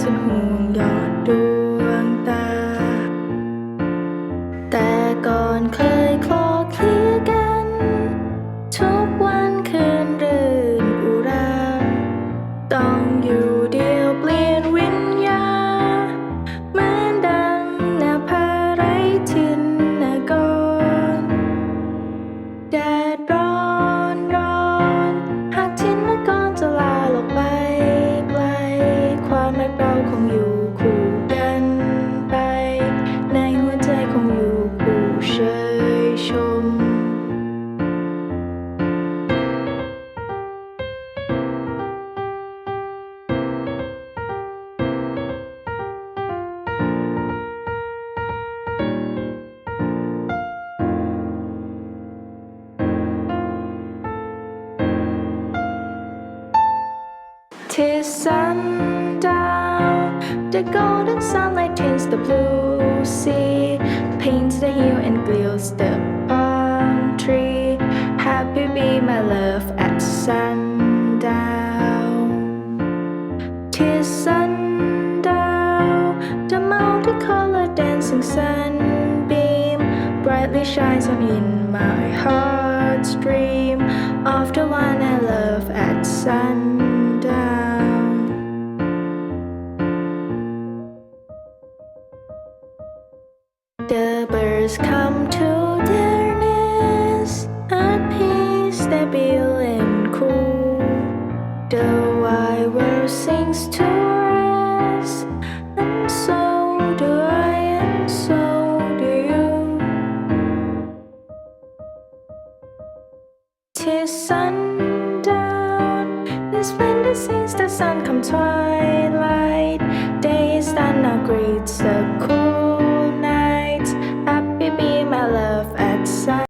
สุดห่วงยอดดวงตา แต่ก่อนเคยคลอเคลียกันทุก Tis sundown, the golden sunlight tints the blue sea, paints the hill and gleams the palm tree. Happy be my love at sundown. Tis sundown, the multicolored dancing sunbeam brightly shines on in my The birds come to their nest at peace, feel and cool. The wide world sings to rest, and so do I, and so do you. Tis sundown, in splendor since the sun come twilight.